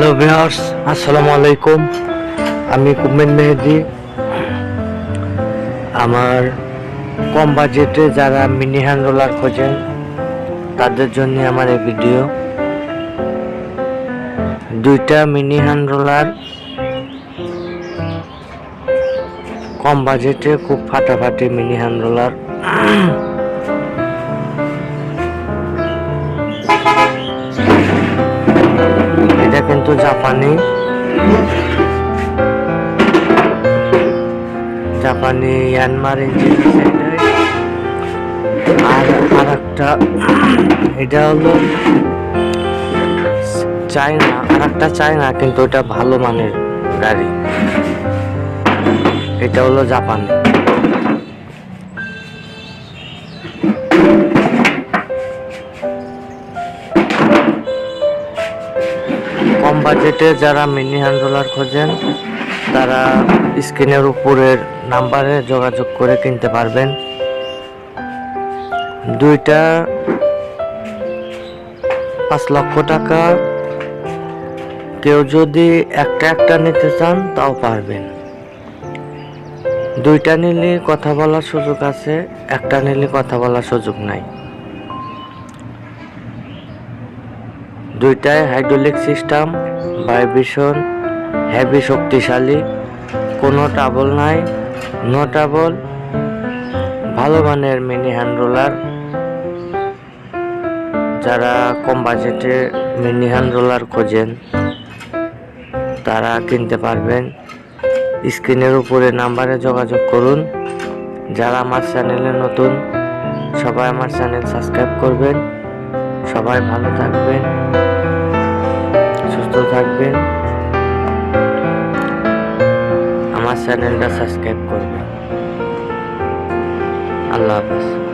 Hello viewers, আসসালামু আলাইকুম। আমি কুমেন মেহেদি। আমার কম বাজেটে যারা মিনি হ্যান্ড রোলার খোঁজেন, তাদের জন্য আমার এই ভিডিও। দুইটা মিনি হ্যান্ড রোলার কম বাজেটে, খুব ফাটাফাটি মিনি হ্যান্ড রোলার কিন্তু জাপানি। জাপানি ইয়ানমার ইঞ্জিন আর আর একটা এটা হলো চায়না আর একটা চায়না কিন্তু এটা ভালো মানের গাড়ি। এটা হলো জাপানি। বাজেটে যারা মিনি হ্যান্ড রোলার খোঁজেন, তারা স্ক্রিনের উপরের নাম্বারে যোগাযোগ করে কিনতে পারবেন। দুইটা পাঁচ লক্ষ টাকা। কেউ যদি একটা একটা নিতে চান, তাও পারবেন। দুইটা নিলে কথা বলার সুযোগ আছে, একটা নিলে কথা বলার সুযোগ নাই। দুইটাই হাইড্রোলিক সিস্টেম ভাইব্রেশন হেভি শক্তিশালী, কোনো টাবল নাই নো টাবল ভালো মানের মিনি হ্যান্ড রোলার যারা কম বাজেটে মিনি হ্যান্ড রোলার খোঁজেন, তারা কিনতে পারবেন। স্ক্রিনের উপরে নাম্বারে যোগাযোগ করুন। যারা আমার চ্যানেলে নতুন, সবাই আমার চ্যানেল সাবস্ক্রাইব করবেন। সবাই ভালো থাকবেন সুস্থ থাকবেন। আমার চ্যানেলটা সাবস্ক্রাইব করবেন। আল্লাহ হাফেজ।